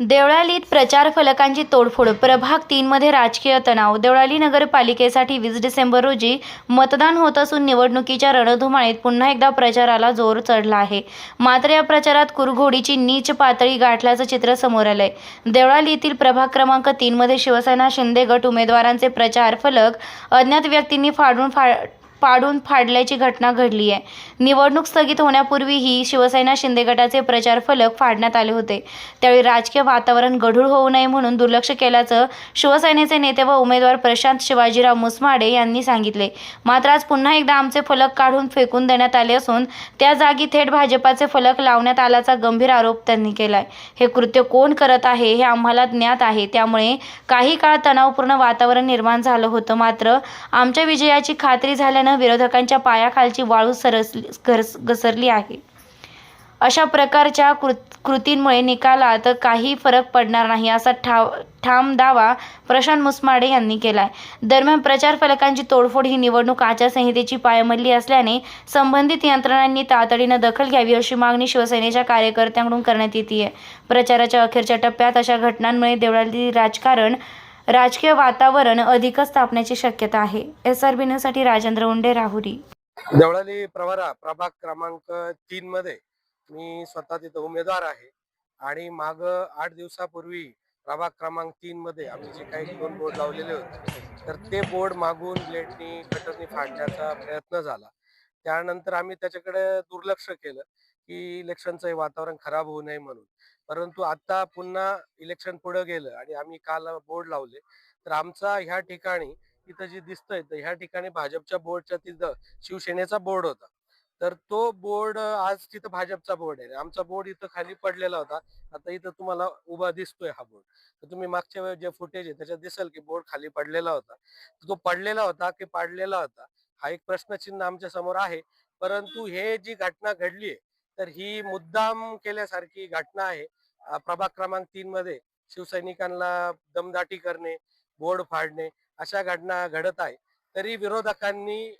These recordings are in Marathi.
देवळालीत प्रचार फलकांची तोडफोड प्रभाग तीनमध्ये राजकीय तणाव. देवळाली नगरपालिकेसाठी वीस डिसेंबर रोजी मतदान होत असून निवडणुकीच्या रणधुमाळीत पुन्हा एकदा प्रचाराला जोर चढला आहे. मात्र या प्रचारात कुरघोडीची नीच पातळी गाठल्याचं चित्र समोर आलंय. देवळालीतील प्रभाग क्रमांक तीनमध्ये शिवसेना शिंदे गट उमेदवारांचे प्रचार फलक अज्ञात व्यक्तींनी फाडून फाड पाडून फाडल्याची घटना घडली आहे. निवडणूक स्थगित होण्यापूर्वीही शिवसेना शिंदे गटाचे प्रचार फलक फाडण्यात आले होते. त्यावेळी राजकीय वातावरण गढूळ होऊ नये म्हणून दुर्लक्ष केल्याचं शिवसेनेचे नेते व उमेदवार प्रशांत शिवाजीराव मुसमाडे यांनी सांगितले. मात्र आज पुन्हा एकदा आमचे फलक काढून फेकून देण्यात आले असून त्या जागी थेट भाजपाचे फलक लावण्यात आल्याचा गंभीर आरोप त्यांनी केलाय. हे कृत्य कोण करत आहे हे आम्हाला ज्ञात आहे. त्यामुळे काही काळ तणावपूर्ण वातावरण निर्माण झालं होतं. मात्र आमच्या विजयाची खात्री झाल्यानं विरोधकांच्या पायाखालची वाळू सरसली घरस घसरली आहे. अशा प्रकारच्या कृत कृतींमुळे निकालात काही फरक पडणार नाही असा ठाव ठाम दावा प्रशांत मुसमाडे यांनी केलाय. दरम्यान प्रचार फलकांची तोडफोड ही निवडणूक आचारसंहितेची पायमल्ली असल्याने संबंधित यंत्रणांनी तातडीनं दखल घ्यावी अशी मागणी शिवसेनेच्या कार्यकर्त्यांकडून करण्यात येते प्रचाराच्या अखेरच्या टप्प्यात अशा घटनांमुळे देवळाली राजकारण राजकीय वातावरण अधिकच तापण्याची शक्यता आहे. एस आर बी न्यूजसाठी राजेंद्र उंडे राहुरी. देवळाली प्रवरा प्रभाग क्रमांक तीन मध्ये मी स्वतः तिथं उमेदवार आहे. आणि माग आठ दिवसापूर्वी प्रभाग क्रमांक तीन मध्ये आम्ही जे काही दोन बोर्ड लावलेले होते तर ते बोर्ड मागून ब्लेडनी कटरनी फाडण्याचा प्रयत्न झाला. त्यानंतर आम्ही त्याच्याकडे दुर्लक्ष केलं. की इलेक्शनचं वातावरण खराब होऊ नये म्हणून. परंतु आता पुन्हा इलेक्शन पुढे गेलं आणि आम्ही काल बोर्ड लावले तर आमचा ह्या ठिकाणी इथं जे दिसतंय तर ह्या ठिकाणी भाजपच्या बोर्डच्या तिथं शिवसेनेचा बोर्ड होता. तर तो बोर्ड आज तिथं भाजपचा बोर्ड आहे. आमचा बोर्ड इथं खाली पडलेला होता. आता इथं तुम्हाला उभा दिसतोय हा बोर्ड. तर तुम्ही मागच्या वेळेस जे फुटेज आहे त्याच्यात दिसेल की बोर्ड खाली पडलेला होता. तो पडलेला होता की पाडलेला होता? हा एक प्रश्नचिन्ह आमच्यासमोर आहे. परंतु हे जी घटना घडली आहे तर ही मुद्दाम केल्यासारखी घटना आहे. प्रभाग क्रमांक तीन मध्ये शिवसैनिकांना दमदाटी करणे बोर्ड फाडणे अशा घटना घडत आहे. तरी विरोधकांनी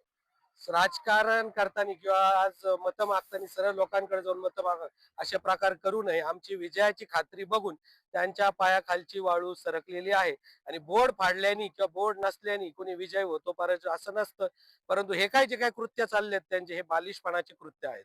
राजकारण करताना किंवा आज मतं मागताना सरळ लोकांकडे जाऊन मतं माग असे प्रकार करू नये. आमची विजयाची खात्री बघून त्यांच्या पायाखालची वाळू सरकलेली आहे. आणि बोर्ड फाडल्याने किंवा बोर्ड नसल्याने कोणी विजय होतो पर असं नसतं. परंतु हे काय जे काही कृत्य चाललेत त्यांचे हे बालिशपणाचे कृत्य आहेत.